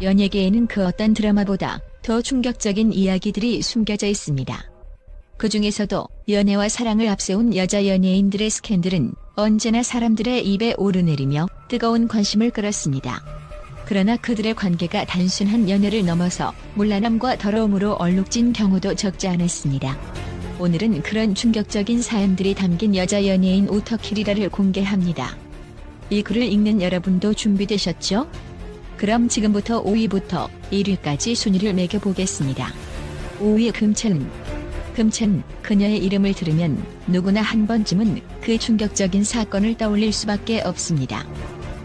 연예계에는 그 어떤 드라마보다 더 충격적인 이야기들이 숨겨져 있습니다. 그 중에서도 연애와 사랑을 앞세운 여자 연예인들의 스캔들은 언제나 사람들의 입에 오르내리며 뜨거운 관심을 끌었습니다. 그러나 그들의 관계가 단순한 연애를 넘어서 물란함과 더러움으로 얼룩진 경우도 적지 않았습니다. 오늘은 그런 충격적인 사연들이 담긴 여자 연예인 오터키리라를 공개합니다. 이 글을 읽는 여러분도 준비되셨죠? 그럼 지금부터 5위부터 1위까지 순위를 매겨보겠습니다. 5위 금채은 금채은 그녀의 이름을 들으면 누구나 한 번쯤은 그 충격적인 사건을 떠올릴 수밖에 없습니다.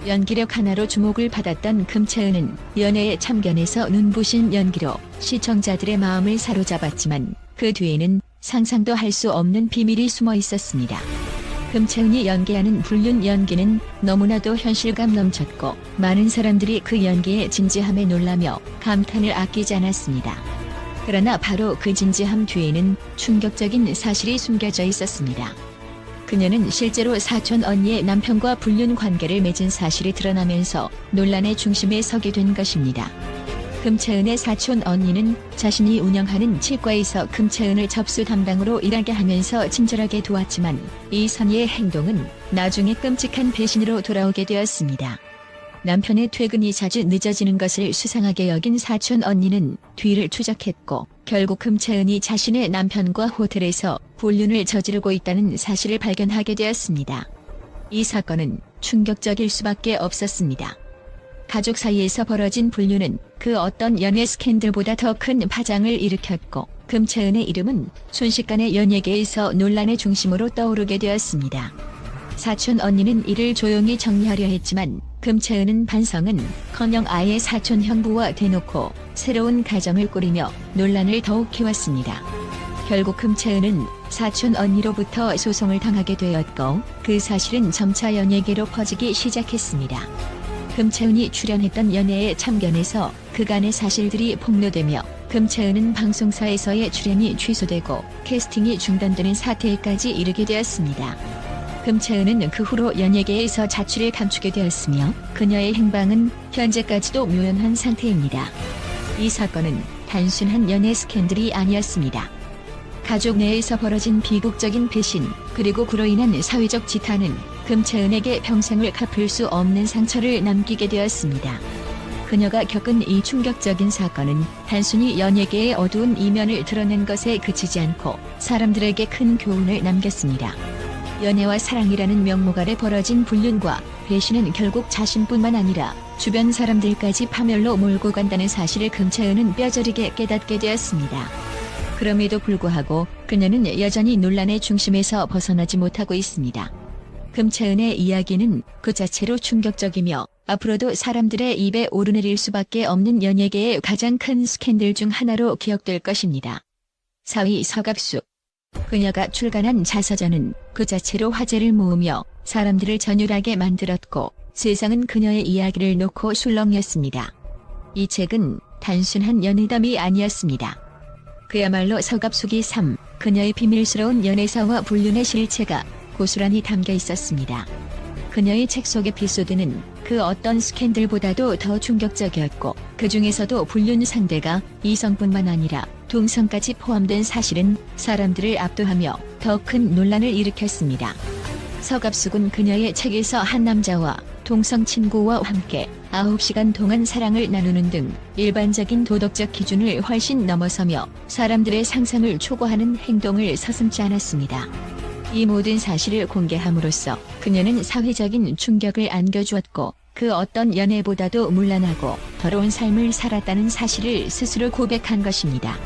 연기력 하나로 주목을 받았던 금채은은 연애에 참견해서 눈부신 연기로 시청자들의 마음을 사로잡았지만 그 뒤에는 상상도 할 수 없는 비밀이 숨어 있었습니다. 금채은이 연기하는 불륜 연기는 너무나도 현실감 넘쳤고 많은 사람들이 그 연기의 진지함에 놀라며 감탄을 아끼지 않았습니다. 그러나 바로 그 진지함 뒤에는 충격적인 사실이 숨겨져 있었습니다. 그녀는 실제로 사촌 언니의 남편과 불륜 관계를 맺은 사실이 드러나면서 논란의 중심에 서게 된 것입니다. 금채은의 사촌 언니는 자신이 운영하는 치과에서 금채은을 접수 담당으로 일하게 하면서 친절하게 도왔지만 이 선의의 행동은 나중에 끔찍한 배신으로 돌아오게 되었습니다. 남편의 퇴근이 자주 늦어지는 것을 수상하게 여긴 사촌 언니는 뒤를 추적했고 결국 금채은이 자신의 남편과 호텔에서 불륜을 저지르고 있다는 사실을 발견하게 되었습니다. 이 사건은 충격적일 수밖에 없었습니다. 가족 사이에서 벌어진 불륜은 그 어떤 연애 스캔들보다 더 큰 파장을 일으켰고 금채은의 이름은 순식간에 연예계에서 논란의 중심으로 떠오르게 되었습니다. 사촌 언니는 이를 조용히 정리하려 했지만 금채은은 반성은 커녕 아예 사촌 형부와 대놓고 새로운 가정을 꾸리며 논란을 더욱 키웠습니다. 결국 금채은은 사촌 언니로부터 소송을 당하게 되었고 그 사실은 점차 연예계로 퍼지기 시작했습니다. 금채은이 출연했던 연애에 참견해서 그간의 사실들이 폭로되며 금채은은 방송사에서의 출연이 취소되고 캐스팅이 중단되는 사태에까지 이르게 되었습니다. 금채은은 그 후로 연예계에서 자취를 감추게 되었으며 그녀의 행방은 현재까지도 묘연한 상태입니다. 이 사건은 단순한 연애 스캔들이 아니었습니다. 가족 내에서 벌어진 비극적인 배신 그리고 그로 인한 사회적 지탄은 금채은에게 평생을 갚을 수 없는 상처를 남기게 되었습니다. 그녀가 겪은 이 충격적인 사건은 단순히 연예계의 어두운 이면을 드러낸 것에 그치지 않고 사람들에게 큰 교훈을 남겼습니다. 연애와 사랑이라는 명목 아래 벌어진 불륜과 배신은 결국 자신뿐만 아니라 주변 사람들까지 파멸로 몰고 간다는 사실을 금채은은 뼈저리게 깨닫게 되었습니다. 그럼에도 불구하고 그녀는 여전히 논란의 중심에서 벗어나지 못하고 있습니다. 금채은의 이야기는 그 자체로 충격적이며 앞으로도 사람들의 입에 오르내릴 수밖에 없는 연예계의 가장 큰 스캔들 중 하나로 기억될 것입니다. 4위 서갑수 그녀가 출간한 자서전은 그 자체로 화제를 모으며 사람들을 전율하게 만들었고 세상은 그녀의 이야기를 놓고 술렁였습니다. 이 책은 단순한 연애담이 아니었습니다. 그야말로 서갑숙이 3, 그녀의 비밀스러운 연애사와 불륜의 실체가 고스란히 담겨 있었습니다. 그녀의 책속 에피소드는 그 어떤 스캔들보다도 더 충격적이었고 그 중에서도 불륜 상대가 이성뿐만 아니라 동성까지 포함된 사실은 사람들을 압도하며 더 큰 논란을 일으켰습니다. 서갑숙은 그녀의 책에서 한 남자와 동성 친구와 함께 9시간 동안 사랑을 나누는 등 일반적인 도덕적 기준을 훨씬 넘어서며 사람들의 상상을 초과하는 행동을 서슴지 않았습니다. 이 모든 사실을 공개함으로써 그녀는 사회적인 충격을 안겨주었고 그 어떤 연애보다도 문란하고 더러운 삶을 살았다는 사실을 스스로 고백한 것입니다.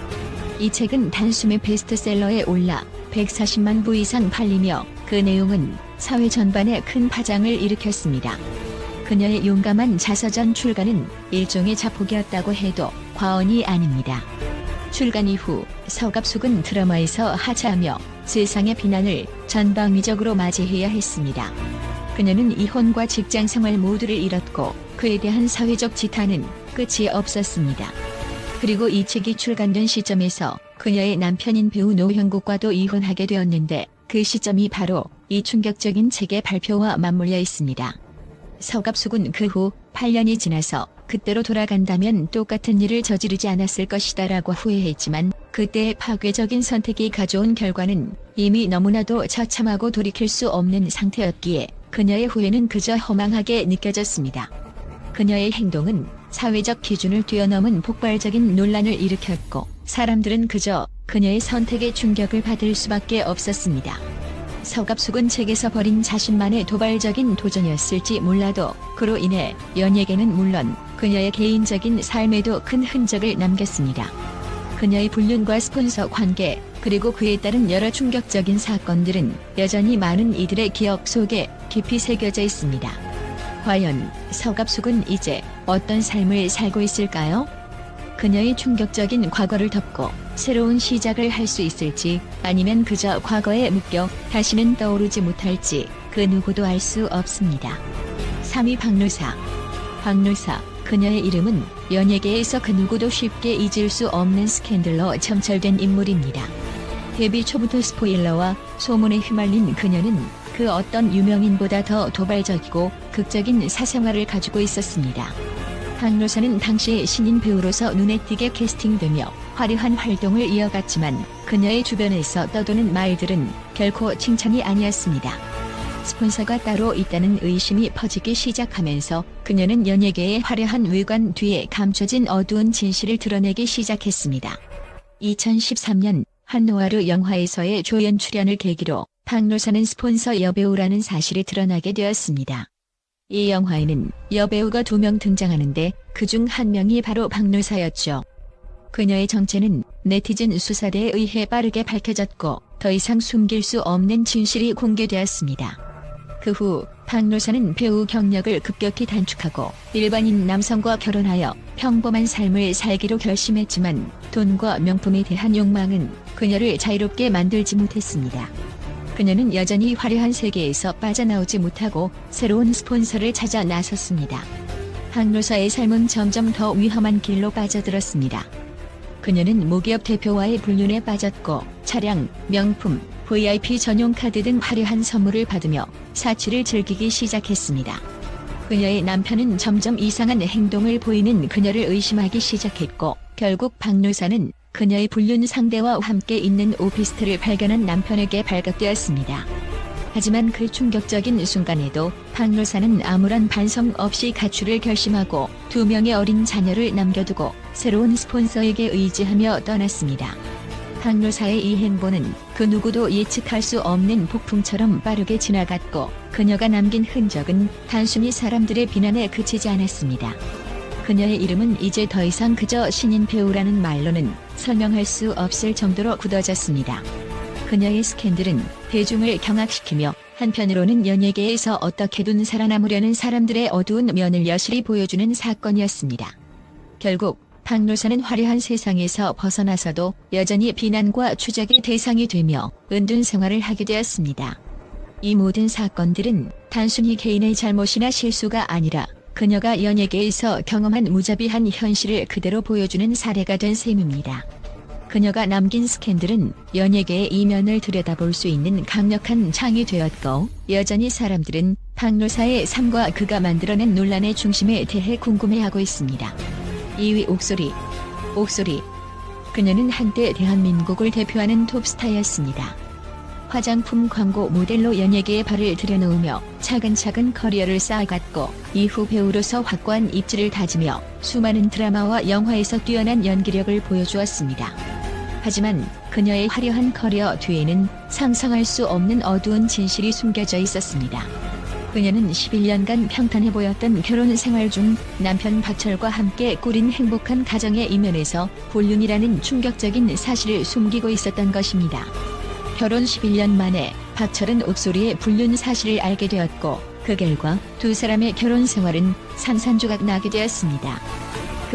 이 책은 단숨에 베스트셀러에 올라 140만 부 이상 팔리며 그 내용은 사회 전반에 큰 파장을 일으켰습니다. 그녀의 용감한 자서전 출간은 일종의 자폭이었다고 해도 과언이 아닙니다. 출간 이후 서갑숙은 드라마에서 하차하며 세상의 비난을 전방위적으로 맞이해야 했습니다. 그녀는 이혼과 직장 생활 모두를 잃었고 그에 대한 사회적 지탄은 끝이 없었습니다. 그리고 이 책이 출간된 시점에서 그녀의 남편인 배우 노형국과도 이혼하게 되었는데 그 시점이 바로 이 충격적인 책의 발표와 맞물려 있습니다. 서갑숙은 그 후 8년이 지나서 그때로 돌아간다면 똑같은 일을 저지르지 않았을 것이다라고 후회했지만 그때의 파괴적인 선택이 가져온 결과는 이미 너무나도 처참하고 돌이킬 수 없는 상태였기에 그녀의 후회는 그저 허망하게 느껴졌습니다. 그녀의 행동은 사회적 기준을 뛰어넘은 폭발적인 논란을 일으켰고 사람들은 그저 그녀의 선택에 충격을 받을 수밖에 없었습니다. 서갑숙은 책에서 벌인 자신만의 도발적인 도전이었을지 몰라도 그로 인해 연예계는 물론 그녀의 개인적인 삶에도 큰 흔적을 남겼습니다. 그녀의 불륜과 스폰서 관계 그리고 그에 따른 여러 충격적인 사건들은 여전히 많은 이들의 기억 속에 깊이 새겨져 있습니다. 과연 서갑숙은 이제 어떤 삶을 살고 있을까요? 그녀의 충격적인 과거를 덮고 새로운 시작을 할 수 있을지 아니면 그저 과거에 묶여 다시는 떠오르지 못할지 그 누구도 알 수 없습니다. 3위 박누사 박누사 그녀의 이름은 연예계에서 그 누구도 쉽게 잊을 수 없는 스캔들로 점철된 인물입니다. 데뷔 초부터 스포일러와 소문에 휘말린 그녀는 그 어떤 유명인보다 더 도발적이고 극적인 사생활을 가지고 있었습니다. 박노사는 당시 신인 배우로서 눈에 띄게 캐스팅되며 화려한 활동을 이어갔지만 그녀의 주변에서 떠도는 말들은 결코 칭찬이 아니었습니다. 스폰서가 따로 있다는 의심이 퍼지기 시작하면서 그녀는 연예계의 화려한 외관 뒤에 감춰진 어두운 진실을 드러내기 시작했습니다. 2013년 한노아르 영화에서의 조연 출연을 계기로 박노사는 스폰서 여배우라는 사실이 드러나게 되었습니다. 이 영화에는 여배우가 두 명 등장하는데 그 중 한 명이 바로 박노사였죠. 그녀의 정체는 네티즌 수사대에 의해 빠르게 밝혀졌고 더 이상 숨길 수 없는 진실이 공개되었습니다. 그 후 박노사는 배우 경력을 급격히 단축하고 일반인 남성과 결혼하여 평범한 삶을 살기로 결심했지만 돈과 명품에 대한 욕망은 그녀를 자유롭게 만들지 못했습니다. 그녀는 여전히 화려한 세계에서 빠져나오지 못하고 새로운 스폰서를 찾아 나섰습니다. 박노사의 삶은 점점 더 위험한 길로 빠져들었습니다. 그녀는 모기업 대표와의 불륜에 빠졌고 차량, 명품, VIP 전용 카드 등 화려한 선물을 받으며 사치를 즐기기 시작했습니다. 그녀의 남편은 점점 이상한 행동을 보이는 그녀를 의심하기 시작했고 결국 박노사는 그녀의 불륜 상대와 함께 있는 오피스텔을 발견한 남편에게 발각되었습니다. 하지만 그 충격적인 순간에도 박노사는 아무런 반성 없이 가출을 결심하고 두 명의 어린 자녀를 남겨두고 새로운 스폰서에게 의지하며 떠났습니다. 박노사의 이 행보는 그 누구도 예측할 수 없는 폭풍처럼 빠르게 지나갔고 그녀가 남긴 흔적은 단순히 사람들의 비난에 그치지 않았습니다. 그녀의 이름은 이제 더 이상 그저 신인 배우라는 말로는 설명할 수 없을 정도로 굳어졌습니다. 그녀의 스캔들은 대중을 경악시키며 한편으로는 연예계에서 어떻게든 살아남으려는 사람들의 어두운 면을 여실히 보여주는 사건이었습니다. 결국 박노사는 화려한 세상에서 벗어나서도 여전히 비난과 추적의 대상이 되며 은둔 생활을 하게 되었습니다. 이 모든 사건들은 단순히 개인의 잘못이나 실수가 아니라 그녀가 연예계에서 경험한 무자비한 현실을 그대로 보여주는 사례가 된 셈입니다. 그녀가 남긴 스캔들은 연예계의 이면을 들여다볼 수 있는 강력한 창이 되었고 여전히 사람들은 박노사의 삶과 그가 만들어낸 논란의 중심에 대해 궁금해하고 있습니다. 2위 옥소리 옥소리 그녀는 한때 대한민국을 대표하는 톱스타였습니다. 화장품 광고 모델로 연예계에 발을 들여놓으며 차근차근 커리어를 쌓아갔고 이후 배우로서 확고한 입지를 다지며 수많은 드라마와 영화에서 뛰어난 연기력을 보여주었습니다. 하지만 그녀의 화려한 커리어 뒤에는 상상할 수 없는 어두운 진실이 숨겨져 있었습니다. 그녀는 11년간 평탄해 보였던 결혼 생활 중 남편 박철과 함께 꾸린 행복한 가정의 이면에서 불륜이라는 충격적인 사실을 숨기고 있었던 것입니다. 결혼 11년 만에 박철은 옥소리의 불륜 사실을 알게 되었고 그 결과 두 사람의 결혼 생활은 산산조각 나게 되었습니다.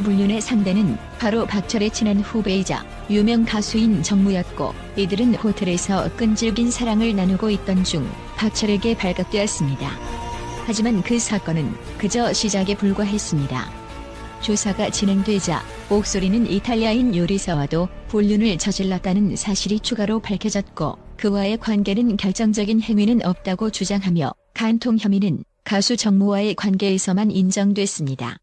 그 불륜의 상대는 바로 박철의 친한 후배이자 유명 가수인 정무였고 이들은 호텔에서 끈질긴 사랑을 나누고 있던 중 박철에게 발각되었습니다. 하지만 그 사건은 그저 시작에 불과했습니다. 조사가 진행되자 옥소리는 이탈리아인 요리사와도 불륜을 저질렀다는 사실이 추가로 밝혀졌고 그와의 관계는 결정적인 행위는 없다고 주장하며 간통 혐의는 가수 정모와의 관계에서만 인정됐습니다.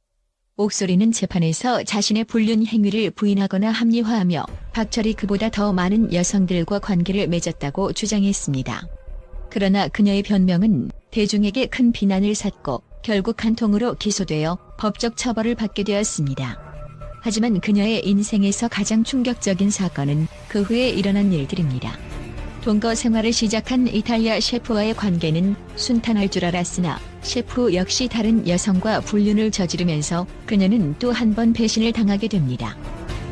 옥소리는 재판에서 자신의 불륜 행위를 부인하거나 합리화하며 박철이 그보다 더 많은 여성들과 관계를 맺었다고 주장했습니다. 그러나 그녀의 변명은 대중에게 큰 비난을 샀고 결국 한 통으로 기소되어 법적 처벌을 받게 되었습니다. 하지만 그녀의 인생에서 가장 충격적인 사건은 그 후에 일어난 일들입니다. 동거 생활을 시작한 이탈리아 셰프와의 관계는 순탄할 줄 알았으나 셰프 역시 다른 여성과 불륜을 저지르면서 그녀는 또 한 번 배신을 당하게 됩니다.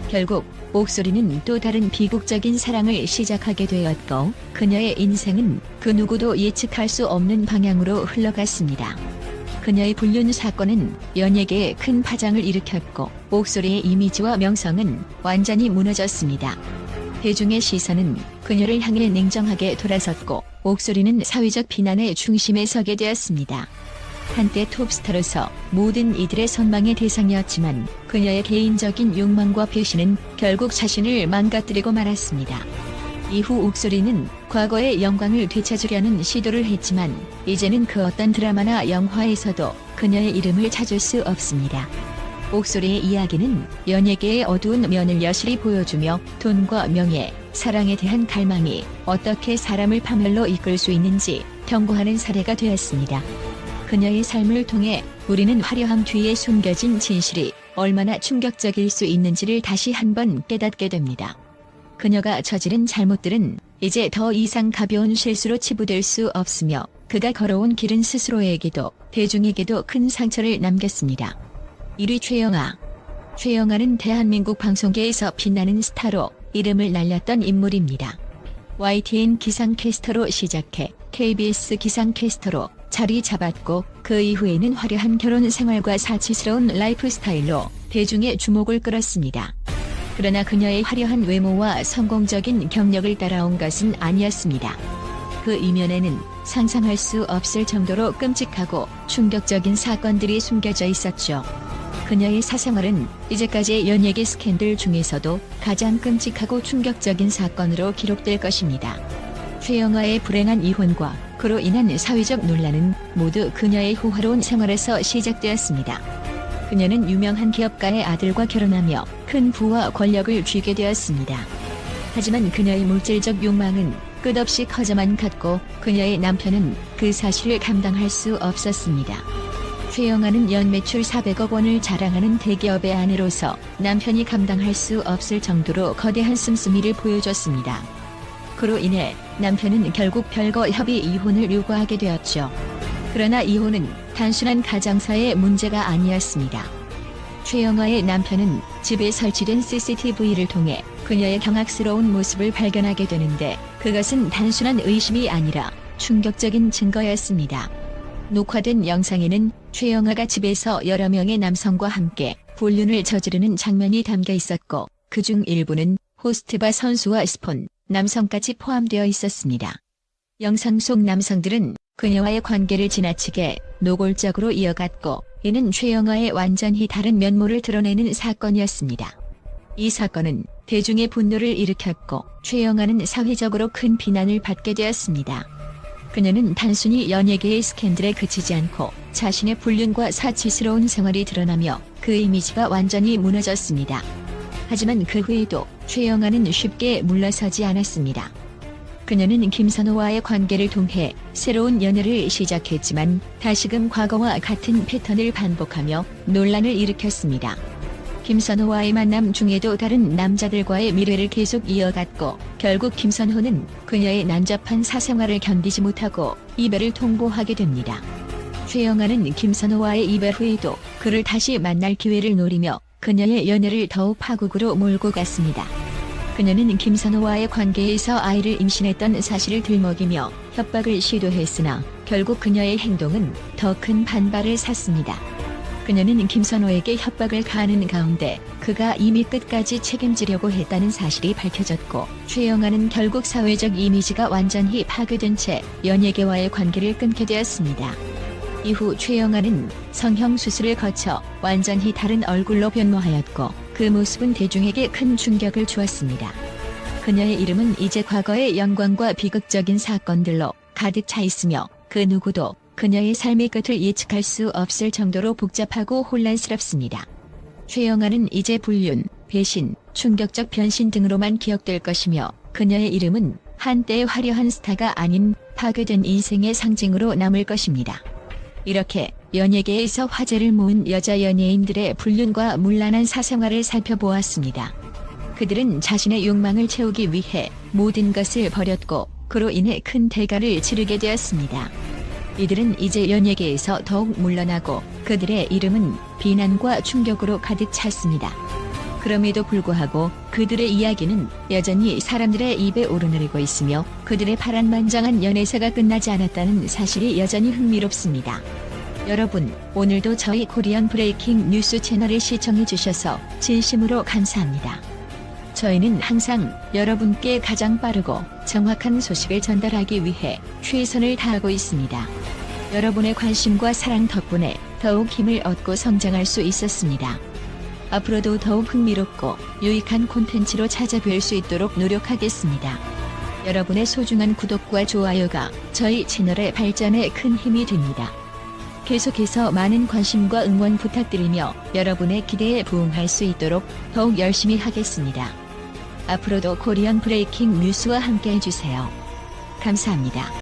결국 옥소리는 또 다른 비극적인 사랑을 시작하게 되었고 그녀의 인생은 그 누구도 예측할 수 없는 방향으로 흘러갔습니다. 그녀의 불륜 사건은 연예계에 큰 파장을 일으켰고 옥소리의 이미지와 명성은 완전히 무너졌습니다. 대중의 시선은 그녀를 향해 냉정하게 돌아섰고 옥소리는 사회적 비난의 중심에 서게 되었습니다. 한때 톱스타로서 모든 이들의 선망의 대상이었지만 그녀의 개인적인 욕망과 배신은 결국 자신을 망가뜨리고 말았습니다. 이후 옥소리는 과거의 영광을 되찾으려는 시도를 했지만 이제는 그 어떤 드라마나 영화에서도 그녀의 이름을 찾을 수 없습니다. 옥소리의 이야기는 연예계의 어두운 면을 여실히 보여주며 돈과 명예, 사랑에 대한 갈망이 어떻게 사람을 파멸로 이끌 수 있는지 경고하는 사례가 되었습니다. 그녀의 삶을 통해 우리는 화려함 뒤에 숨겨진 진실이 얼마나 충격적일 수 있는지를 다시 한번 깨닫게 됩니다. 그녀가 저지른 잘못들은 이제 더 이상 가벼운 실수로 치부될 수 없으며 그가 걸어온 길은 스스로에게도 대중에게도 큰 상처를 남겼습니다. 1위 최영아 최영아는 대한민국 방송계에서 빛나는 스타로 이름을 날렸던 인물입니다. YTN 기상캐스터로 시작해 KBS 기상캐스터로 자리 잡았고 그 이후에는 화려한 결혼 생활과 사치스러운 라이프 스타일로 대중의 주목을 끌었습니다. 그러나 그녀의 화려한 외모와 성공적인 경력을 따라온 것은 아니었습니다. 그 이면에는 상상할 수 없을 정도로 끔찍하고 충격적인 사건들이 숨겨져 있었죠. 그녀의 사생활은 이제까지의 연예계 스캔들 중에서도 가장 끔찍하고 충격적인 사건으로 기록될 것입니다. 최영아의 불행한 이혼과 그로 인한 사회적 논란은 모두 그녀의 호화로운 생활에서 시작되었습니다. 그녀는 유명한 기업가의 아들과 결혼하며 큰 부와 권력을 쥐게 되었습니다. 하지만 그녀의 물질적 욕망은 끝없이 커져만 갔고 그녀의 남편은 그 사실을 감당할 수 없었습니다. 최영아는 연매출 400억 원을 자랑하는 대기업의 아내로서 남편이 감당할 수 없을 정도로 거대한 씀씀이를 보여줬습니다. 그로 인해 남편은 결국 별거 협의 이혼을 요구하게 되었죠. 그러나 이혼은 단순한 가정사의 문제가 아니었습니다. 최영아의 남편은 집에 설치된 CCTV를 통해 그녀의 경악스러운 모습을 발견하게 되는데 그것은 단순한 의심이 아니라 충격적인 증거였습니다. 녹화된 영상에는 최영아가 집에서 여러 명의 남성과 함께 불륜을 저지르는 장면이 담겨 있었고 그중 일부는 호스트바 선수와 스폰, 남성까지 포함되어 있었습니다. 영상 속 남성들은 그녀와의 관계를 지나치게 노골적으로 이어갔고 이는 최영아의 완전히 다른 면모를 드러내는 사건이었습니다. 이 사건은 대중의 분노를 일으켰고 최영아는 사회적으로 큰 비난을 받게 되었습니다. 그녀는 단순히 연예계의 스캔들에 그치지 않고 자신의 불륜과 사치스러운 생활이 드러나며 그 이미지가 완전히 무너졌습니다. 하지만 그 후에도 최영아는 쉽게 물러서지 않았습니다. 그녀는 김선호와의 관계를 통해 새로운 연애를 시작했지만 다시금 과거와 같은 패턴을 반복하며 논란을 일으켰습니다. 김선호와의 만남 중에도 다른 남자들과의 미래를 계속 이어갔고 결국 김선호는 그녀의 난잡한 사생활을 견디지 못하고 이별을 통보하게 됩니다. 최영아는 김선호와의 이별 후에도 그를 다시 만날 기회를 노리며 그녀의 연애를 더욱 파국으로 몰고 갔습니다. 그녀는 김선호와의 관계에서 아이를 임신했던 사실을 들먹이며 협박을 시도했으나 결국 그녀의 행동은 더 큰 반발을 샀습니다. 그녀는 김선호에게 협박을 가하는 가운데 그가 이미 끝까지 책임지려고 했다는 사실이 밝혀졌고 최영아는 결국 사회적 이미지가 완전히 파괴된 채 연예계와의 관계를 끊게 되었습니다. 이후 최영아는 성형 수술을 거쳐 완전히 다른 얼굴로 변모하였고 그 모습은 대중에게 큰 충격을 주었습니다. 그녀의 이름은 이제 과거의 영광과 비극적인 사건들로 가득 차 있으며 그 누구도 그녀의 삶의 끝을 예측할 수 없을 정도로 복잡하고 혼란스럽습니다. 최영아는 이제 불륜, 배신, 충격적 변신 등으로만 기억될 것이며 그녀의 이름은 한때의 화려한 스타가 아닌 파괴된 인생의 상징으로 남을 것입니다. 이렇게 연예계에서 화제를 모은 여자 연예인들의 불륜과 문란한 사생활을 살펴보았습니다. 그들은 자신의 욕망을 채우기 위해 모든 것을 버렸고 그로 인해 큰 대가를 치르게 되었습니다. 이들은 이제 연예계에서 더욱 물러나고 그들의 이름은 비난과 충격으로 가득 찼습니다. 그럼에도 불구하고 그들의 이야기는 여전히 사람들의 입에 오르내리고 있으며 그들의 파란만장한 연애사가 끝나지 않았다는 사실이 여전히 흥미롭습니다. 여러분, 오늘도 저희 코리안 브레이킹 뉴스 채널을 시청해 주셔서 진심으로 감사합니다. 저희는 항상 여러분께 가장 빠르고 정확한 소식을 전달하기 위해 최선을 다하고 있습니다. 여러분의 관심과 사랑 덕분에 더욱 힘을 얻고 성장할 수 있었습니다. 앞으로도 더욱 흥미롭고 유익한 콘텐츠로 찾아뵐 수 있도록 노력하겠습니다. 여러분의 소중한 구독과 좋아요가 저희 채널의 발전에 큰 힘이 됩니다. 계속해서 많은 관심과 응원 부탁드리며 여러분의 기대에 부응할 수 있도록 더욱 열심히 하겠습니다. 앞으로도 코리안 브레이킹 뉴스와 함께 해주세요. 감사합니다.